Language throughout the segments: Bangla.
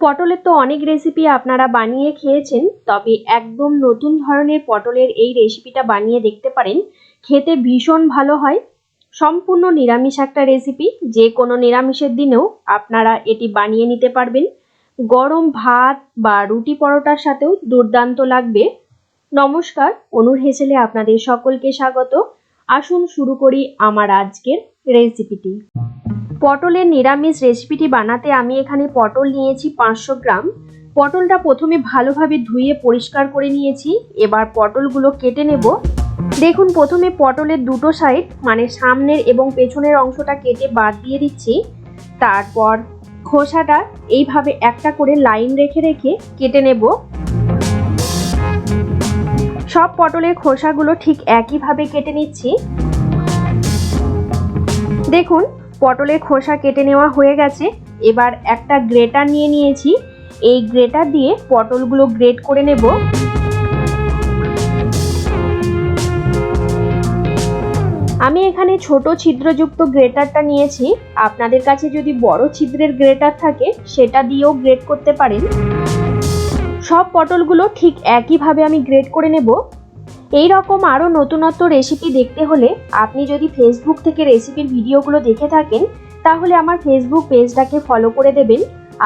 পটলের তো অনেক রেসিপি আপনারা বানিয়ে খেয়েছেন, তবে একদম নতুন ধরনের পটলের এই রেসিপিটা বানিয়ে দেখতে পারেন, খেতে ভীষণ ভালো হয়। সম্পূর্ণ নিরামিষ একটা রেসিপি যে কোনো নিরামিষের দিনেও আপনারা এটি বানিয়ে নিতে পারবেন। গরম ভাত বা রুটি পরোটার সাথেও দুর্দান্ত লাগবে। নমস্কার, অনুর হেসেলে আপনাদের সকলকে স্বাগত। আসুন শুরু করি আমার আজকের রেসিপিটি পটলের নিরামিষ রেসিপিটি বানাতে আমি এখানে পটল নিয়েছি পাঁচশো গ্রাম। পটলটা প্রথমে ভালোভাবে ধুয়ে পরিষ্কার করে নিয়েছি। এবার পটলগুলো কেটে নেব। দেখুন, প্রথমে পটলের দুটো সাইড মানে সামনের এবং পেছনের অংশটা কেটে বাদ দিয়ে দিচ্ছি। তারপর খোসাটা এইভাবে একটা করে লাইন রেখে রেখে কেটে নেব। সব পটলের খোসাগুলো ঠিক একইভাবে কেটে নিচ্ছি। দেখুন পটলের খোসা কেটে নেওয়া হয়ে গেছে। এবার একটা গ্রেটার নিয়ে নিয়েছি। এই গ্রেটার দিয়ে পটলগুলো গ্রেট করে নেব। আমি এখানে ছোট ছিদ্রযুক্ত গ্রেটারটা নিয়েছি। আপনাদের কাছে যদি বড় ছিদ্রের গ্রেটার থাকে, সেটা দিয়েও গ্রেট করতে পারেন। সব পটলগুলো ঠিক একইভাবে আমি গ্রেট করে নেব। এই রকম আরও নতুনত্ব রেসিপি দেখতে হলে আপনি যদি ফেসবুক থেকে রেসিপির ভিডিওগুলো দেখে থাকেন, তাহলে আমার ফেসবুক পেজটাকে ফলো করে দেবেন।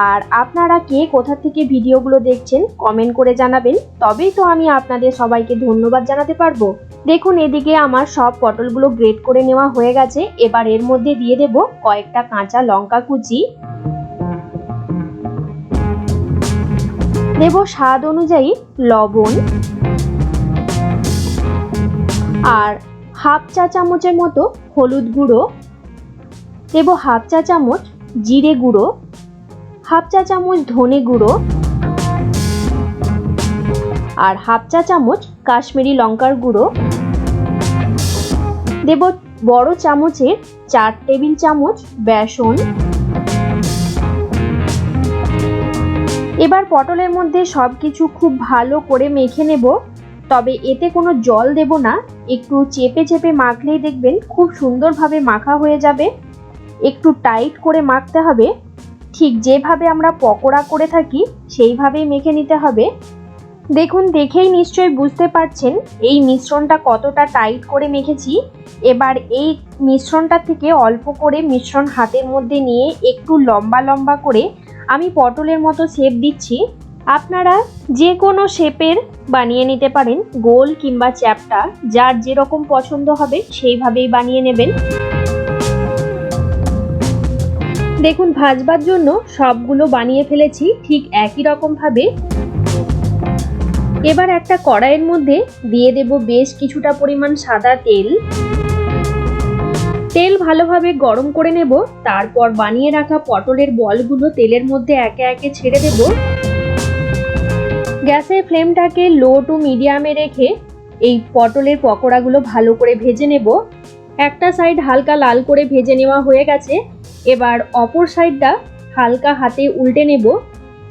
আর আপনারা কে কোথা থেকে ভিডিওগুলো দেখছেন কমেন্ট করে জানাবেন। তবেই তো আমি আপনাদের সবাইকে ধন্যবাদ জানাতে পারব। দেখুন, এদিকে আমার সব পটলগুলো গ্রেট করে নেওয়া হয়ে গেছে। এবার এর মধ্যে দিয়ে দেব কয়েকটা কাঁচা লঙ্কা কুচি। দেব স্বাদ অনুযায়ী লবণ। আর হাফ চা চামচের মতো হলুদ গুঁড়ো দেব হাফ চা চামচ জিরে গুঁড়ো, হাফ চা চামচ ধনে গুঁড়ো আর হাফ চা চামচ কাশ্মীরি লঙ্কার গুঁড়ো। দেব বড় চামচের চার টেবিল চামচ বেসন। এবার পটলের মধ্যে সব কিছু খুব ভালো করে মেখে নেব। তবে এতে কোনো জল দেব না। একটু চেপে চেপে মাখলেই দেখবেন খুব সুন্দরভাবে মাখা হয়ে যাবে। একটু টাইট করে মাখতে হবে। ঠিক যেভাবে আমরা পকোড়া করে থাকি, সেইভাবেই মেখে নিতে হবে। দেখুন, দেখেই নিশ্চয়ই বুঝতে পারছেন এই মিশ্রণটা কতটা টাইট করে মেখেছি। এবার এই মিশ্রণটা থেকে অল্প করে মিশ্রণ হাতের মধ্যে নিয়ে একটু লম্বা লম্বা করে আমি পটলের মতো শেপ দিচ্ছি। আপনারা যে কোনো শেপের বানিয়ে নিতে পারেন, গোল কিংবা চ্যাপটা, যার যেরকম পছন্দ হবে সেইভাবেই বানিয়ে নেবেন। দেখুন, ভাজবার জন্য সবগুলো বানিয়ে ফেলেছি ঠিক একই রকমভাবে। এবার একটা কড়াইয়ের মধ্যে দিয়ে দেব বেশ কিছুটা পরিমাণ সাদা তেল। তেল ভালোভাবে গরম করে নেব, তারপর বানিয়ে রাখা পটলের বলগুলো তেলের মধ্যে একে একে ছেড়ে দেব। গ্যাসের ফ্লেমটাকে লো টু মিডিয়ামে রেখে এই পটলের পকোড়াগুলো ভালো করে ভেজে নেব। একটা সাইড হালকা লাল করে ভেজে নেওয়া হয়ে গেছে। এবার অপর সাইডটা হালকা হাতে উল্টে নেব।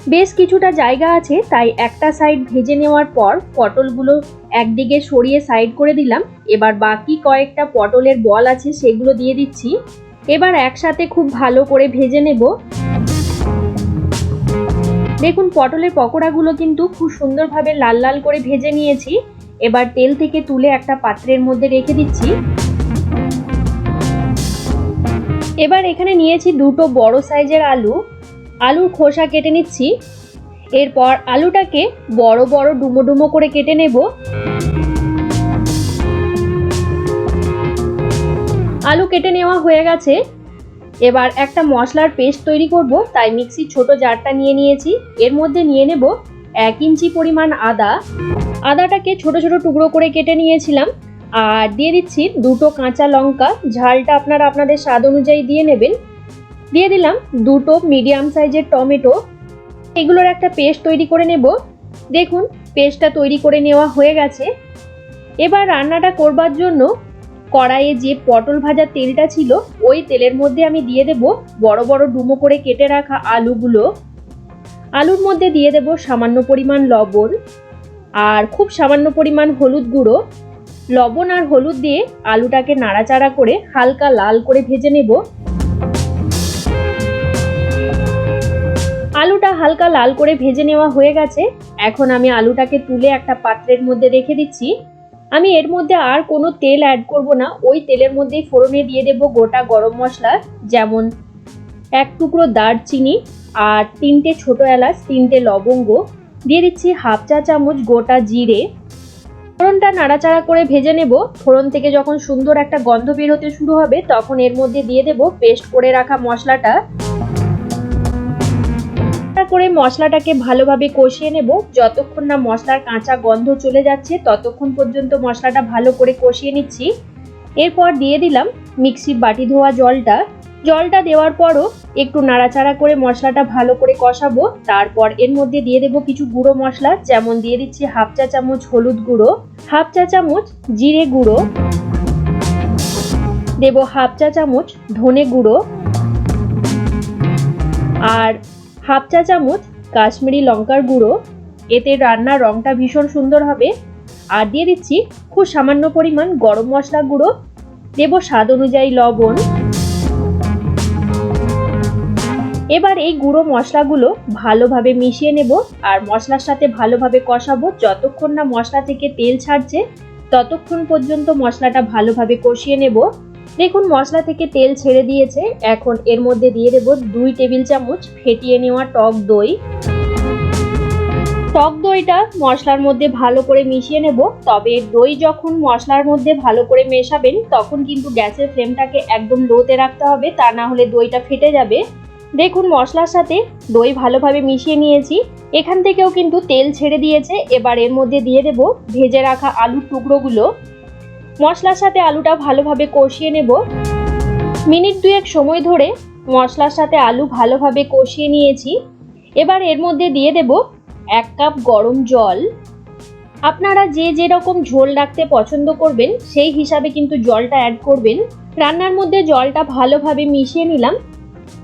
বেশ কিছুটা জায়গা আছে, তাই একটা সাইড ভেজে নেওয়ার পর পটলগুলো একদিকে সরিয়ে সাইড করে দিলাম। এবার বাকি কয়েকটা পটলের বল আছে, সেগুলো দিয়ে দিচ্ছি। এবার একসাথে খুব ভালো করে ভেজে নেব। দেখুন, পটলের পকোড়াগুলো কিন্তু খুব সুন্দরভাবে লাল লাল করে ভেজে নিয়েছি। এবার তেল থেকে তুলে একটা পাত্রের মধ্যে রেখে দিচ্ছি। এবার এখানে নিয়েছি দুটো বড় সাইজের আলু। আলুর খোসা কেটে নিচ্ছি। এরপর আলুটাকে বড় বড় ডুমো ডুমো করে কেটে নেব। আলু কেটে নেওয়া হয়ে গেছে। এবার একটা মশলার পেস্ট তৈরি করব, তাই মিক্সির ছোট জারটা নিয়ে নিয়েছি। এর মধ্যে নিয়ে নেব এক ইঞ্চি পরিমাণ আদা। আদাটাকে ছোট ছোট টুকরো করে কেটে নিয়েছিলাম। আর দিয়ে দিচ্ছি দুটো কাঁচা লঙ্কা। ঝালটা আপনারা আপনাদের স্বাদ অনুযায়ী দিয়ে নেবেন। দিয়ে দিলাম দুটো মিডিয়াম সাইজের টমেটো। এগুলোর একটা পেস্ট তৈরি করে নেব। দেখুন, পেস্টটা তৈরি করে নেওয়া হয়ে গেছে। এবার রান্নাটা করবার জন্য কড়াইয়ে যে পটল ভাজার তেলটা ছিল, ওই তেলের মধ্যে আমি দিয়ে দেব বড় বড় ডুমো করে কেটে রাখা আলুগুলো। আলুর মধ্যে দিয়ে দেব সামান্য পরিমাণ লবণ আর খুব সামান্য পরিমাণ হলুদ গুঁড়ো। লবণ আর হলুদ দিয়ে আলুটাকে নাড়াচাড়া করে হালকা লাল করে ভেজে নেব। আলুটা হালকা লাল করে ভেজে নেওয়া হয়ে গেছে। এখন আমি আলুটাকে তুলে একটা পাত্রের মধ্যে রেখে দিচ্ছি। আমি এর মধ্যে আর কোনো তেল অ্যাড করব না। ওই তেলের মধ্যেই ফোড়নে দিয়ে দেব গোটা গরম মশলা, যেমন এক টুকরো দারচিনি আর তিনটে ছোট এলাচ, তিনটে লবঙ্গ। দিয়ে দিচ্ছি হাফ চা চামচ গোটা জিরে। ফোড়নটা নাড়াচাড়া করে ভেজে নেব। ফোড়ন থেকে যখন সুন্দর একটা গন্ধ বের হতে শুরু হবে, তখন এর মধ্যে দিয়ে দেব পেস্ট করে রাখা মশলাটা। করে মশলাটাকে ভালোভাবে কষিয়ে নেব। যতক্ষণ না মশলার কাঁচা গন্ধ চলে যাচ্ছে, ততক্ষণ পর্যন্ত মশলাটা ভালো করে কষিয়ে নিচ্ছি। এরপর দিয়ে দিলাম মিক্সির বাটি ধোয়া জলটা। জলটা দেওয়ার পরও একটু নাড়াচাড়া করে মশলাটা ভালো করে কষাবো। তারপর এর মধ্যে দিয়ে দেবো কিছু গুঁড়ো মশলা, যেমন দিয়ে দিচ্ছি হাফ চা চামচ হলুদ গুঁড়ো, হাফ চা চামচ জিরে গুঁড়ো, দেব হাফ চা চামচ ধনে গুঁড়ো, আর হাফ চা চামচ কাশ্মীরি লঙ্কার গুঁড়ো। এতে রান্নার রঙটা ভীষণ সুন্দর হবে। আর দিয়ে দিচ্ছি খুব সামান্য পরিমাণ গরম মশলা গুঁড়ো। দেব স্বাদ অনুযায়ী লবণ। এবার এই গুঁড়ো মশলাগুলো ভালোভাবে মিশিয়ে নেব। আর মশলার সাথে ভালোভাবে কষাবো। যতক্ষণ না মশলা থেকে তেল ছাড়ছে, ততক্ষণ পর্যন্ত মশলাটা ভালোভাবে কষিয়ে নেব। দেখুন, মশলা থেকে তেল ছেড়ে দিয়েছে। এখন এর মধ্যে দিয়ে দেব দুই টেবিল চামচ ফেটিয়ে নেওয়া টক দই। টক দইটা মশলার মধ্যে ভালো করে মিশিয়ে নেব। তবে দই যখন মশলার মধ্যে ভালো করে মেশাবেন, তখন কিন্তু গ্যাসের ফ্লেমটাকে একদম লোতে রাখতে হবে, তা না হলে দইটা ফেটে যাবে। দেখুন, মশলার সাথে দই ভালোভাবে মিশিয়ে নিয়েছি। এখান থেকেও কিন্তু তেল ছেড়ে দিয়েছে। এবার এর মধ্যে দিয়ে দেব ভেজে রাখা আলুর টুকরোগুলো। মশলার সাথে আলুটা ভালোভাবে কষিয়ে নেব। মিনিট দুয়েক সময় ধরে মশলার সাথে আলু ভালোভাবে কষিয়ে নিয়েছি। এবার এর মধ্যে দিয়ে দেব এক কাপ গরম জল। আপনারা যে যেরকম ঝোল রাখতে পছন্দ করবেন, সেই হিসাবে কিন্তু জলটা অ্যাড করবেন। রান্নার মধ্যে জলটা ভালোভাবে মিশিয়ে নিলাম।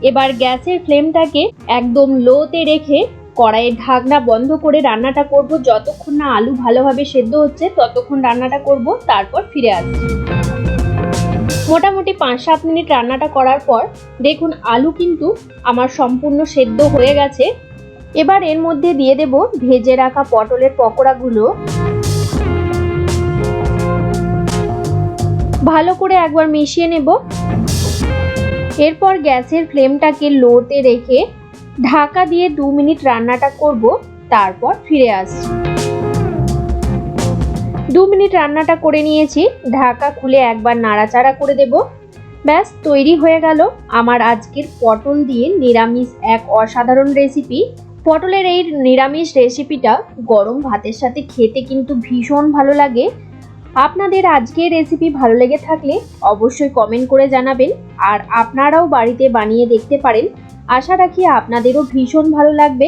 এবার গ্যাসের ফ্লেমটাকে একদম লোতে রেখে কড়াইয়ের ঢাকনা বন্ধ করে রান্নাটা করব। যতক্ষণ না আলু ভালোভাবে সেদ্ধ হচ্ছে, ততক্ষণ রান্নাটা করব, তারপর ফিরে আসছি মোটামুটি পাঁচ সাত মিনিট রান্নাটা করার পর, দেখুন আলু কিন্তু আমার সম্পূর্ণ সেদ্ধ হয়ে গেছে। এবার এর মধ্যে দিয়ে দেব ভেজে রাখা পটলের পকোড়াগুলো। ভালো করে একবার মিশিয়ে নেব। এরপর গ্যাসের ফ্লেমটাকে লোতে রেখে ঢাকা দিয়ে দু মিনিট রান্নাটা করব, তারপর ফিরে আসছি। দু মিনিট রান্নাটা করে নিয়েছি, ঢাকা খুলে একবার নাড়াচাড়া করে দেব। ব্যাস, তৈরি হয়ে গেল আমার আজকের পটল দিয়ে নিরামিষ এক অসাধারণ রেসিপি। পটলের এই নিরামিষ রেসিপিটা গরম ভাতের সাথে খেতে কিন্তু ভীষণ ভালো লাগে। আপনাদের আজকের রেসিপি ভালো লেগে থাকলে অবশ্যই কমেন্ট করে জানাবেন, আর আপনারাও বাড়িতে বানিয়ে দেখতে পারেন। আশা রাখি আপনাদেরও ভীষণ ভালো লাগবে।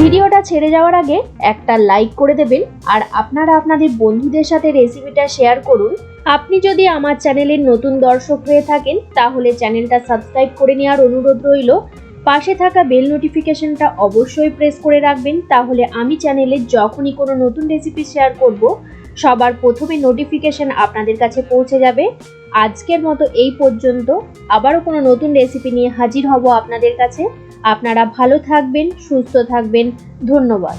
ভিডিওটা ছেড়ে যাওয়ার আগে একটা লাইক করে দেবেন, আর আপনারা আপনাদের বন্ধুদের সাথে রেসিপিটা শেয়ার করুন। আপনি যদি আমার চ্যানেলের নতুন দর্শক হয়ে থাকেন, তাহলে চ্যানেলটা সাবস্ক্রাইব করে নেওয়ার অনুরোধ রইল। পাশে থাকা বেল নোটিফিকেশনটা অবশ্যই প্রেস করে রাখবেন, তাহলে আমি চ্যানেলে যখনই কোনো নতুন রেসিপি শেয়ার করব, সবার প্রথমে নোটিফিকেশন আপনাদের কাছে পৌঁছে যাবে। আজকের মতো এই পর্যন্ত। আবারও কোনো নতুন রেসিপি নিয়ে হাজির হব আপনাদের কাছে। আপনারা ভালো থাকবেন, সুস্থ থাকবেন। ধন্যবাদ।